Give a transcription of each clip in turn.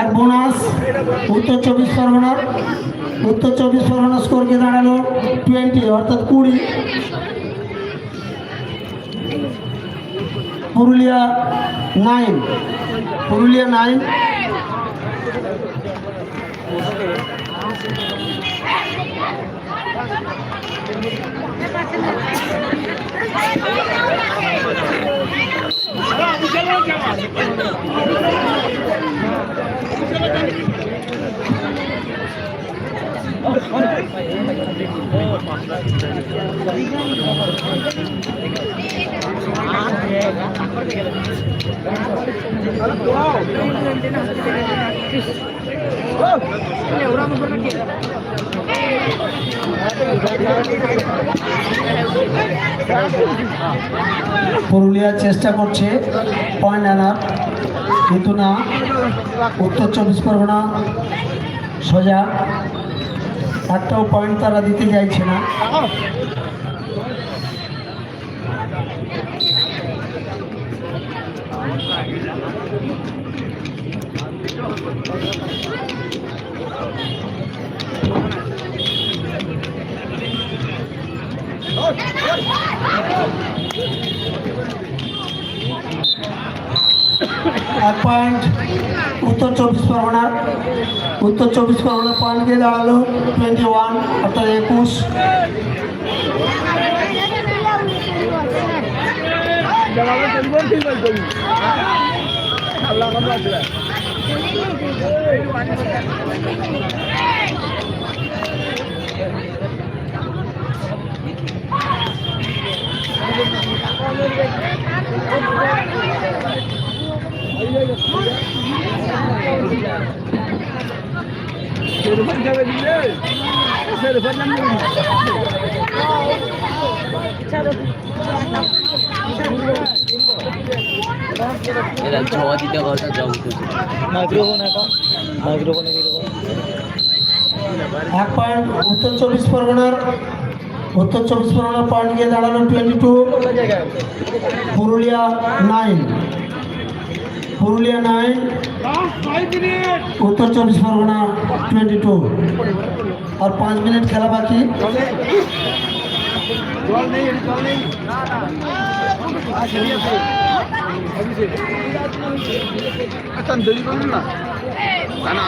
এক বোনাস, উত্তর চব্বিশ পরগনার, উত্তর চব্বিশ পরগনা স্কোর গিয়ে দাঁড়াল টোয়েন্টি অর্থাৎ কুড়ি। Purulia nine Purulia nine Wow. Purulia চেষ্টা করছে পয়েন্ট আনার কিন্তু না উত্তর চব্বিশ পরগনা, সোজা। একটাও পয়েন্ট তারা দিতে চাইছে না। এক পয়েন্ট উত্তর চব্বিশ পরগনা, উত্তর চব্বিশ পরগনা পয়েন্ট দিয়ে দাঁড়াল টোয়েন্টি ওয়ান অর্থাৎ একুশ। জমা এক পয়েন্ট উত্তর চব্বিশ পরগনার, উত্তর চব্বিশ পরগনার পয়েন্ট গিয়ে দাঁড়াল twenty two Purulia nine Purulia nine, Uttar Chabbish Pargana twenty two আর পাঁচ মিনিট খেলা বাকি। দেরি করুন না না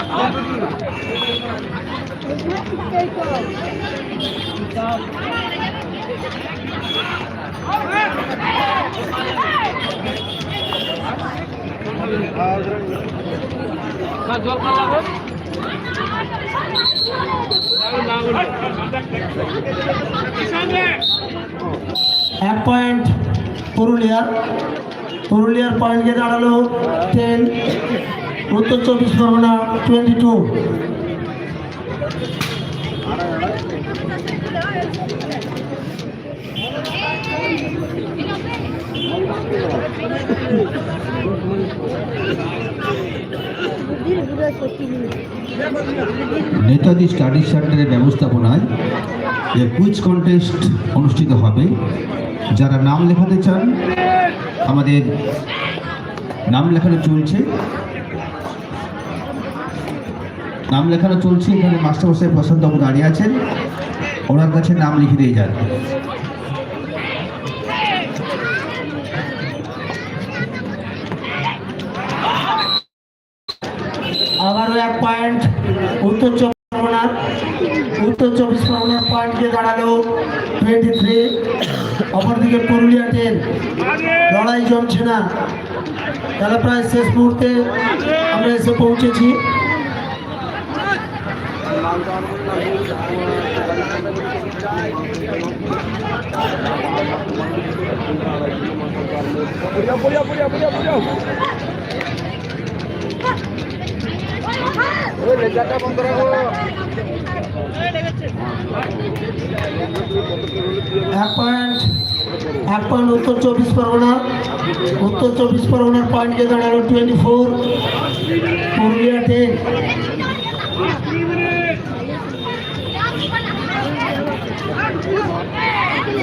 এক পয়েন্ট পুরুলিয়ার। পুরুলিয়ার পয়েন্ট দাঁড়াল ten Uttar Chabbish Pargana twenty two Netaji study সেন্টারের ব্যবস্থাপনায় যে কুইজ কন্টেস্ট অনুষ্ঠিত হবে। যারা নাম লেখাতে চান, আমাদের নাম লেখানো চলছে। নাম লেখানো চলছে, এখানে মাস্টারমশাই প্রশান্তবাবু দাঁড়িয়ে আছেন। ওনার কাছে নাম লিখে দিয়ে যান। এক পয়েন্ট। উত্তর চব্বিশ পরগনার, উত্তর চব্বিশ পরগনার পয়েন্ট দিয়ে দাঁড়াল টোয়েন্টি থ্রি অপরদিকে পুরুলিয়া টেন লড়াই জমছে না। খেলা প্রায় শেষ মুহূর্তে আমরা এসে পৌঁছেছি। পড়িয়া পড়িয়া পড়িয়া পড়িয়া এক পয়েন্ট এক পয়েন্ট উত্তর চব্বিশ পরগনা। উত্তর চব্বিশ পরগনার পয়েন্টকে দাঁড়াল টোয়েন্টি ফোর পুরুলিয়া টেন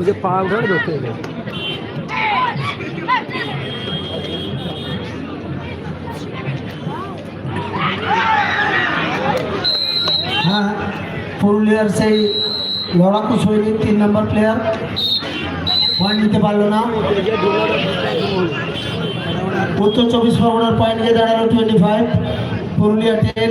ওই যে পাল ধরে ধরতে গেলে হ্যাঁ পুরুলিয়ার সেই লড়াকু সৈনিক তিন নম্বর প্লেয়ার পয়েন্ট নিতে পারল না উত্তর চব্বিশ পরগনার পয়েন্ট গিয়ে দাঁড়াল twenty five Purulia ten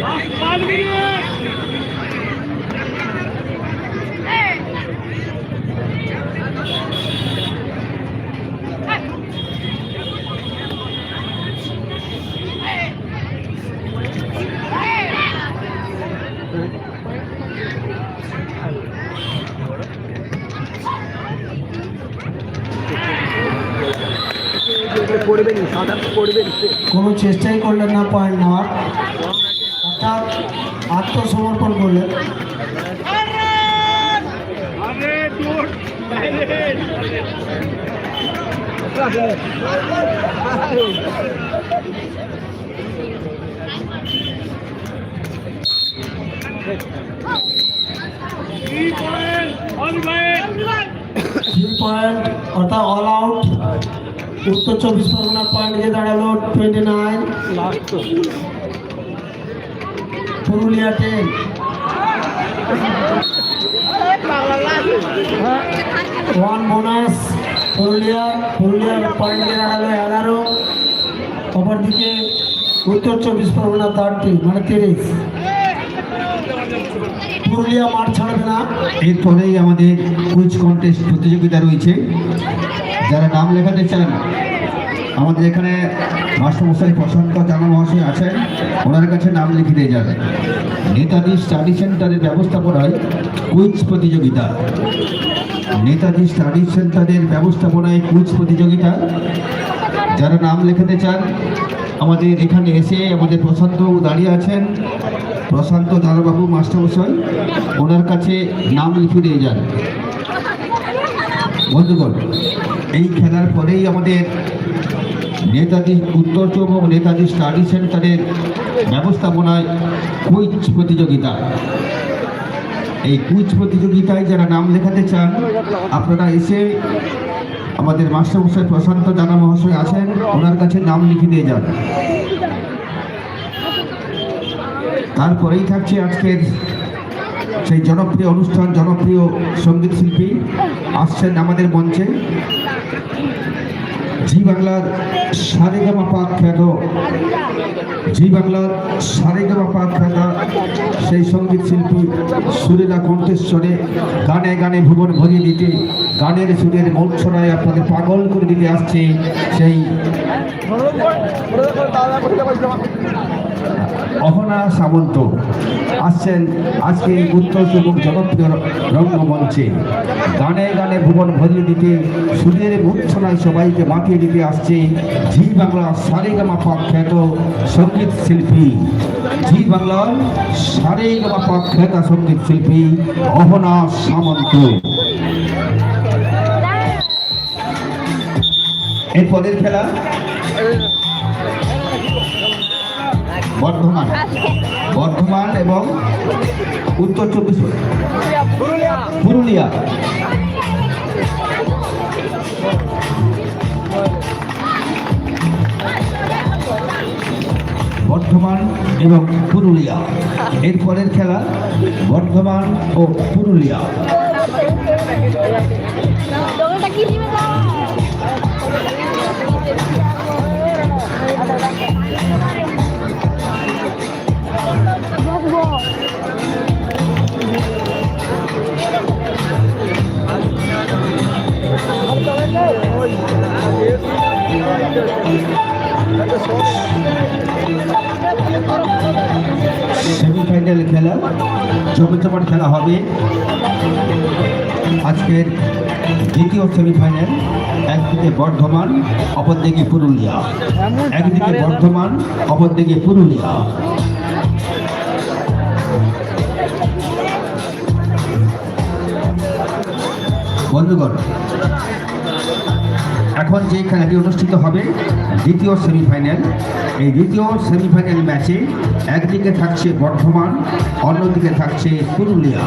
Vai, Olha menino! চেষ্টাই করলেন না পয়েন্ট নেওয়ার অর্থাৎ আত্মসমর্পণ করলেন থ্রি পয়েন্ট অর্থাৎ অল আউট উত্তর চব্বিশ পরগনার পয়েন্ট গিয়ে দাঁড়াল twenty nine last Purulia ten one bonus Purulia পুরুলিয়ার পয়েন্ট গিয়ে দাঁড়াল এগারো। অপরদিকে উত্তর চব্বিশ পরগনা থার্টি মানে তিরিশ। পুরুলিয়া মাঠ ছাড়বে না। এরপরেই আমাদের কুইজ কন্টেস্ট প্রতিযোগিতা রয়েছে। যারা নাম লেখাতে চান, আমাদের এখানে মাস্টারমশাই প্রশান্ত জানা মহাশয় আছেন, ওনার কাছে নাম লিখে দিয়ে যাবে নেতাজি স্টাডি সেন্টারের ব্যবস্থাপনায় কুইজ প্রতিযোগিতা। নেতাজি স্টাডি সেন্টারের ব্যবস্থাপনায় কুইজ প্রতিযোগিতা। যারা নাম লেখাতে চান, আমাদের এখানে এসে আমাদের প্রশান্ত দাঁড়িয়ে আছেন। প্রশান্ত দাদাবাবু মাস্টারমশাই ওনার কাছে নাম লিখে দিয়ে যান। বন্ধুগণ, এই খেলার পরেই আমাদের নেতাজি উত্তর চৌক নেতাজি স্টাডি সেন্টারের ব্যবস্থাপনায় কুইজ প্রতিযোগিতা। এই কুইজ প্রতিযোগিতায় যারা নাম লেখাতে চান, আপনারা এসে আমাদের মাস্টারমশাই প্রশান্ত জানা মহাশয় আছেন, ওনার কাছে নাম লিখে দিয়ে যান। তারপরেই থাকছে আজকের সেই জনপ্রিয় অনুষ্ঠান, জনপ্রিয় সংগীত শিল্পী আসছেন আমাদের মঞ্চে। জি বাংলার সারেগামা পাক খ্যাত, জি বাংলার সারেগামা পাক খ্যাত সেই সংগীত শিল্পী সুরেলা কণ্ঠেশ্বরে গানে গানে ভুবন ভরিয়ে দিতে, গানের সুরের মূর্ছনায় আপনাদের পাগল করে দিতে আসছে সেই অহনা সামন্ত। আসছেন আজকে উত্তর এবং জনপ্রিয় রঙ্গমঞ্চে। গানে গানে ভুবন ভরিয়ে দিতে সুদের মূর্ছনায় সবাইকে মাতিয়ে দিতে আসছে জি বাংলা সারেগামা পাক খ্যাত সংগীত শিল্পী। জি বাংলার সারেগামা পাক খ্যাত সংগীত শিল্পী অহনা সামন্ত। এরপরের খেলা? বর্ধমান। বর্ধমান এবং উত্তর চব্বিশ পুরুলিয়া। বর্ধমান এবং পুরুলিয়া। এরপরের খেলা বর্ধমান ও পুরুলিয়া। সেমিফাইনাল খেলা, জমজমাট খেলা হবে। আজকের দ্বিতীয় সেমিফাইনাল একদিকে বর্ধমান, অপরদিকে পুরুলিয়া। একদিকে বর্ধমান, অপরদিকে পুরুলিয়া। বন্ধুগণ এখন যে খেলাটি অনুষ্ঠিত হবে, দ্বিতীয় সেমিফাইনাল এই দ্বিতীয় সেমিফাইনাল ম্যাচে একদিকে থাকছে বর্ধমান, অন্যদিকে থাকছে পুরুলিয়া।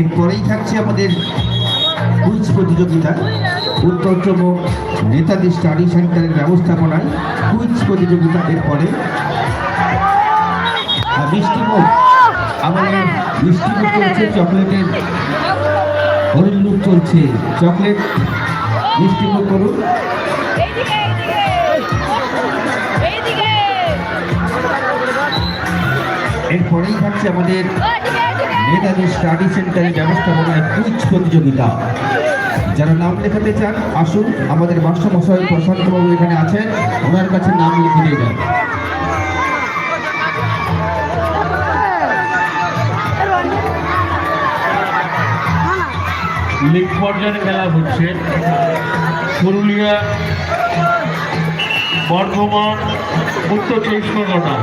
এরপরেই থাকছে আমাদের কুইজ প্রতিযোগিতা। উত্তরতম নেতাজি স্টাডি সেন্টারের ব্যবস্থাপনায় কুইজ প্রতিযোগিতা এরপরে। আর মিষ্টিমুখ আমাদের মিষ্টিমুখ চলছে চকলেটের হরিণমুখ চলছে। চকলেট, মিষ্টিমুখ করুন। এরপরেই থাকছে আমাদের নেতাজি স্টাডি সেন্টারের ব্যবস্থাপনায় কুইজ প্রতিযোগিতা। যারা নাম লেখাতে চান, আসুন। আমাদের মাস্টারমশাই প্রশান্তবাবু এখানে আছেন। ওনার কাছে নাম লিখে দিয়ে যান। লিগ পর্যায়ে খেলা হচ্ছে। পুরুলিয়া, বর্ধমান, উত্তর চব্বিশ পরগনা।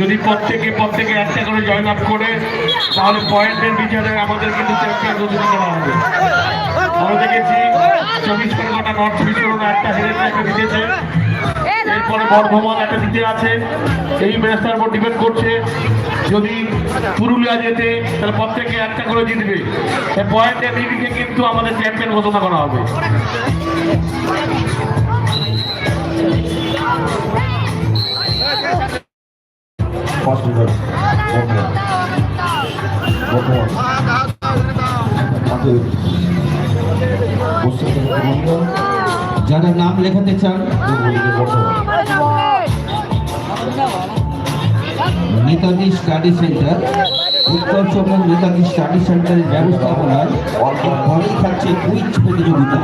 যদি প্রত্যেকে প্রত্যেকে একটা করে জয়েন আপ করে, তাহলে পয়েন্টের বিচারে আমাদের কিন্তু চ্যাম্পিয়ন ঘোষণা করা হবে। আমরা দেখেছি চব্বিশ পরগনা নর্থ চব্বিশ পরগনা একটা হেরে ম্যাচে জিতেছে। এরপরে বর্ধমান একটা দিতে আছে। এই ম্যাচটার উপর ডিপেন্ড করছে। যদি পুরুলিয়া যেতে তাহলে প্রত্যেকে একটা করে জিতবে। এই পয়েন্টের দিকে কিন্তু আমাদের চ্যাম্পিয়ন ঘোষণা করা হবে। যারা নাম লেখাতে চান। নেতাজি স্টাডি সেন্টার উত্তর চব্বিশ নেতাজি স্টাডি সেন্টারের ব্যবস্থাপনায় ঘরেই থাকছে কুইজ প্রতিযোগিতা।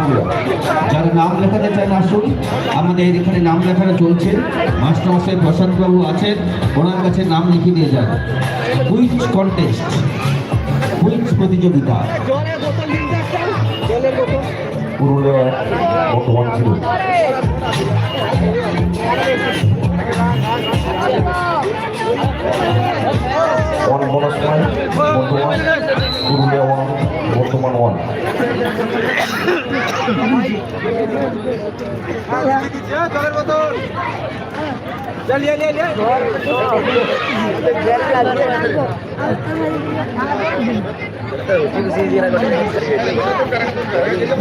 যারা নাম লেখাতে চান আসুন। আমাদের এখানে নাম লেখানো চলছে। মাস্টারমশাই প্রশান্তবাবু আছেন ওনার কাছে নাম লিখে দিয়ে যান। কুইজ কন্টেস্ট কুইজ প্রতিযোগিতা। পুরুলিয়া বর্ধমান ছিল। One bonus point Bardhaman Purulia one Bardhaman one.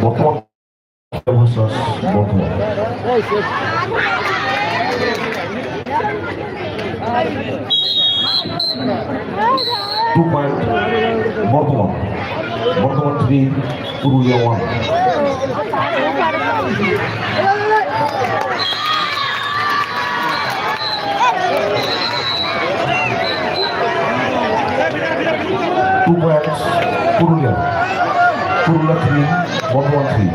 বর্তমান। Two point Bardhaman. Bardhaman three Purulia one. Two points Purulia. Purulia three Bardhaman three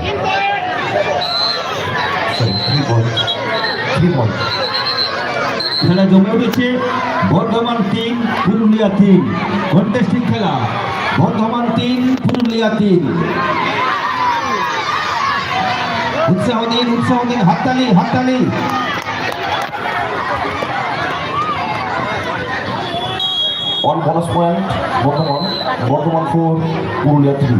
three point three point খেলা জমে উঠেছে। বর্ধমান তিন, পুরুলিয়া তিন। কন্টেস্টিং খেলা। বর্ধমান তিন, পুরুলিয়া তিন। উৎসাহ দিন উৎসাহ দিন, হাততালি হাততালি। One bonus point Bardhaman Purulia three